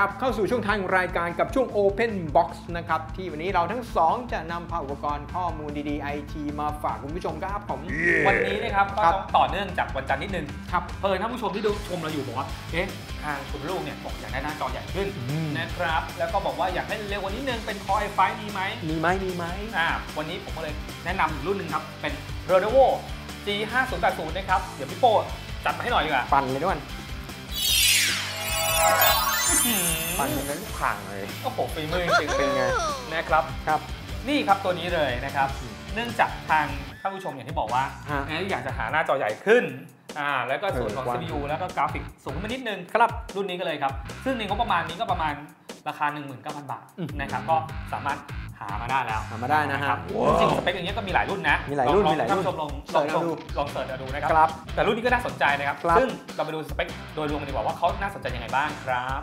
ลับเข้าสู่ช่วงทางรายการกับช่วง Open Box นะครับ ที่วันนี้เราทั้งสองจะนำพาอุปกรณ์ข้อมูลดีๆไอทีมาฝากคุณผู้ชมครับผม วันนี้นะครับก็ครับต้องต่อเนื่องจากวันจันทร์นิดนึงครับเพิ่นท่านผู้ชมที่ดูชมเราอยู่บอกว่าเอ๊ะทางคุณลูกเนี่ยบอกอยากได้หน้าจอใหญ่ขึ้นอืมนะครับ แล้วก็บอกว่าอยากให้เร็วกว่านี้นึงเป็น Core i5 ดีไหมมีไหมมีไหมอ่าวันนี้ผมก็เลยแนะนำอีกรุ่นหนึ่งครับเป็น Lenovo G5080 นะครับเดี๋ยวพี่โป้จัดมาให้หน่อยดีกว่าปั่นเลยด้วย อื้อปั่นหือเป็นลูกข่างเลยโอ้โหฝีมือจริงๆเป็นไงนะครับครับ นี่ครับตัวนี้เลยนะครับ เนื่องจากทางท่านผู้ชมอย่างที่บอกว่าฮะเอ๊ะอยากจะหาหน้าจอใหญ่ขึ้นอ่าแล้วก็ส่วนของเออกว้าง CPU แล้วก็กราฟิกสูงขึ้นมานิดนึงครับรุ่นนี้ก็เลยครับ ซึ่งในงบประมาณนี้ก็ประมาณราคา 19,000 บาทนะครับก็สามารถ หามาได้แล้วหามาได้นะฮะครับจริงๆสเปคอย่างเงี้ยก็มีหลายรุ่นนะมีหลายรุ่นองมีหลายรุ่นท่านผู้ชมลองลองเสิร์ชเอาดูลองเสิร์ชเอาดูนะครับครับแต่รุ่นนี้ก็น่าสนใจนะครับครับซึ่งเราไปดูสเปคโดยรวมกันดีกว่าว่าเขาน่าสนใจยังไงบ้างครับ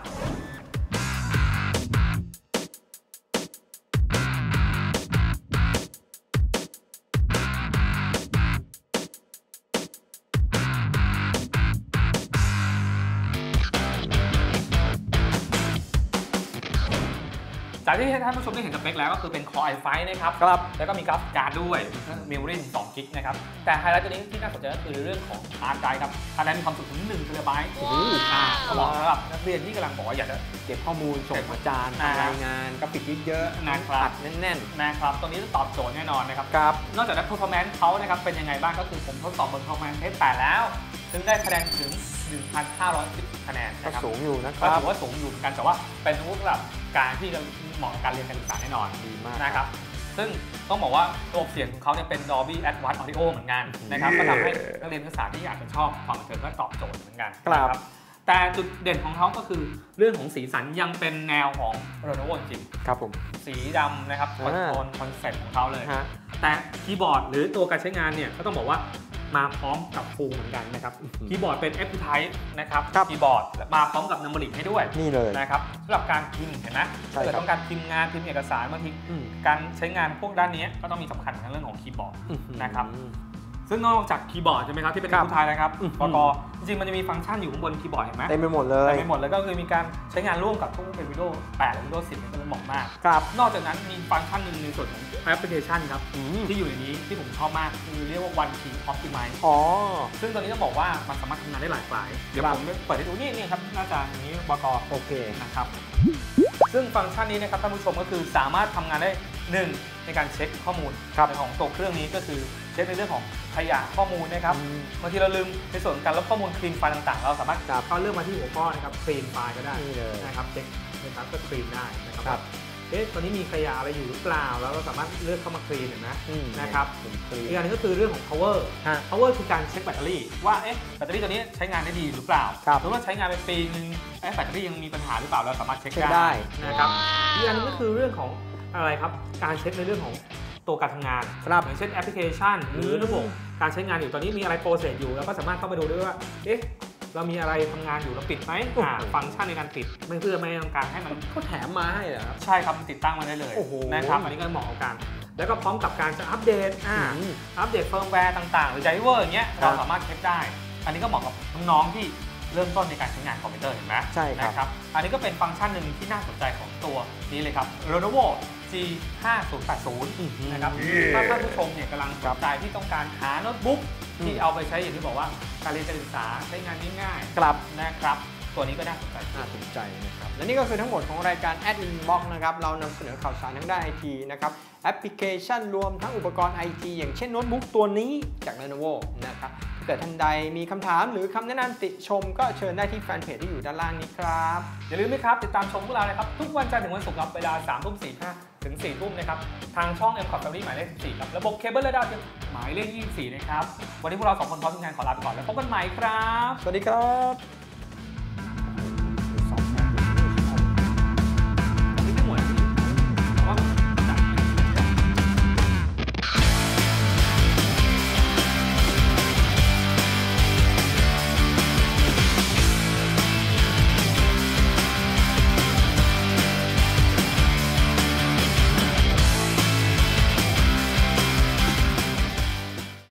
จากที่ท่านผู้ชมได้เห็นสเปคแล้วก็คือเป็น Core i5 นะครับครับแล้วก็มีกราฟิกการ์ดด้วยเมมโมรี่2กิกนะครับ แต่ไฮไลท์ตัวนี้ที่น่าสนใจก็คือเรื่องของฮาร์ดไดรฟ์ครับฮาร์ดไดรฟ์มีความจุถึง1เทราไบต์โอ้โหอ่าก็เหมาะสำหรับนักเรียนที่กำลังบอกว่าอยากจะเก็บข้อมูลส่งอาจารย์อ่าทำรายงานกราฟิกเยอะๆนะครับอัดแน่นนะครับตัวนี้จะตอบโจทย์แน่นอนนะครับๆครับนอกจากนั้น performance เขานะครับเป็นยังไงบ้างก็คือผมทดสอบบน performance เทส8แล้วซึ่งได้คะแนนถึง 1,510คะแนนก็นะครับสูงอยู่นะคก็รับถือว่าสูงอยู่เหมือนกันแต่ว่าเป็นรูปแบบ การที่จะเหมาะกับการเรียนการศึกษาแน่นอนดีมาก นะครับ ซึ่งต้องบอกว่าระบบเสียงของเขาเนี่ยเป็น Dolby Atmos Audio เหมือนกันนะครับ ก็ทำให้นักเรียนนักศึกษาที่อยากจะชอบความบันเทิงก็ตอบโจทย์เหมือนกันครับนะแต่จุดเด่นของเขาก็คือเรื่องของสีสันยังเป็นแนวของ Lenovo จริง ครับผม สีดำนะครับคอนอ่าโทรลคอนเซ็ปต์ของเขาเลยฮะแต่คีย์บอร์ดหรือตัวการใช้งานเนี่ยก็ต้องบอกว่า มาพร้อมกับฟูลเหมือนกันนะครับอื้อหือคีย์บอร์ดเป็น F Type นะครับครับคีย์บอร์ดมาพร้อมกับนัมเบอริกให้ด้วยนี่เลยนะครับสำหรับการพิมพ์เห็นไหมใช่ถ้าเกิดครับต้องการพิมพ์งานพิมพ์เอกสารบางทีอืมการใช้งานพวกด้านนี้ก็ต้องมีสำคัญในเรื่องของคีย์บอร์ดอื้อหือนะครับ ซึ่งนอกจากคีย์บอร์ดใช่ไหมครับที่เป็นครับผู้ไทยนะครับอืมปกจริงๆมันจะมีฟังก์ชันอยู่ข้างบนคีย์บอร์ดเห็นไหมเต็มไปหมดเลยเต็มไปหมดเลยก็คือมีการใช้งานร่วมกับทุกเป็น Windows 8และ Windows 10เนี่ยก็เลยเหมาะมากครับนอกจากนั้นมีฟังก์ชันหนึ่งในส่วนของแอปพลิเคชันครับอืมที่อยู่ในนี้ที่ผมชอบมากคือเรียกว่า One Key Optimize อ๋อซึ่งตัวนี้ต้องบอกว่ามันสามารถทำงานได้หลากหลายเดี๋ยวครับผมเปิดให้ดูนี่นี่ครับหน้าจออย่างนี้บกโอเคนะครับซึ่งฟังก์ชันนี้นะครับท่านผู้ชมก็คือสามารถทำงานได้หนึ่งในการเช็คข้อมูลครับในของตัวเครื่องนี้ก็คือเช็คในเรื่องของขยะข้อมูลนะครับอืมบางทีเราลืมในส่วนของการลบข้อมูลคลีนไฟล์ต่างๆ เราสามารถครับเข้าเลือกมาที่หัวข้อนะครับคลีนไฟล์ก็ได้นี่เลยนะครับเช็คนะครับก็คลีนได้นะครับครับเอ๊ะตอนนี้มีขยะอะไรอยู่หรือเปล่า แล้วเราสามารถเลือกเข้ามาคลีนเห็นไหมอืมนะครับผมคลีอีกอย่างหนึงก็คือเรื่องของ power ฮะ power คือการเช็คแบตเตอรี่ว่าเอ๊ะแบตเตอรี่ตัวนี้ใช้งานได้ดีหรือเปล่าครับหรือว่าใช้งานไปปีนึงเอ๊ะแบตเตอรี่ยังมีปัญหาหรือเปล่าเราสามารถเช็คเช็คได้ได้นะครับอีกอย่างหนึงก็คือเรื่องของอะไรครับ การเช็คในเรื่องของ ตัวการทำงานครับอย่างเช่นแอปพลิเคชัน หรือระบบการใช้งานอยู่ตอนนี้มีอะไรโปรเซสอยู่เราก็สามารถเข้ามาดูได้ว่าเอ๊ะเรามีอะไรทำงานอยู่เราปิดไหมอ่าฟังก์ชันในการปิดไม่เพื่อไม่ต้องการให้มันเขาแถมมาให้เหรอครับใช่ครับติดตั้งมาได้เลยโอ้โหนะครับอันนี้ก็เหมาะกับการแล้วก็พร้อมกับการจะอัปเดตอ่าอืมอัปเดตเฟิร์มแวร์ต่างๆ หรือไดเวอร์อย่างเงี้ยครัเราบสามารถเช็คได้ อันนี้ก็เหมาะกับน้องๆที่ เริ่มต้นในการใช้งานคอมพิวเตอร์เห็นไหมใช่ครับนะครับ อันนี้ก็เป็นฟังก์ชันหนึ่งที่น่าสนใจของตัวนี้เลยครับ Lenovo G5080 นะครับ ถ้าท่านผู้ชมเนี่ยกำลังสนใจที่ต้องการหาโน้ตบุ๊กที่เอาไปใช้อย่างที่บอกว่าการเรียนการศึกษาใช้งานง่ายครับๆนะครับ ตัวนี้ก็น่าสนใจน่าสนใจนะครับ และนี่ก็คือทั้งหมดของรายการ Ad Inbox นะครับ เรานำเสนอข่าวสารทั้งด้านไอทีนะครับแอปพลิเคชันรวมทั้งอุปกรณ์ไอทีอย่างเช่นโน้ตบุ๊กตัวนี้จาก Lenovo นะครับถ้า เกิดท่านใดมีคำถามหรือคำแนะนำติชม ก็เชิญได้ที่แฟนเพจที่อยู่ด้านล่างนี้ครับ อย่าลืมนะครับ ติดตามชมพวกเรานะครับ ทุกวันจันทร์ถึงวันศุกร์ครับเวลา3ทุ่ม45ถึง4ทุ่มนะครับ ทางช่อง m c o t Family หมายเลข14ครับ ระบบเคเบิลและดาวเทียมหมายเลข24นะครับ วันนี้พวกเราสองคนพร้อมทีมงานขอลาไปก่อนแล้วพบกันใหม่ครับ สวัสดีครับ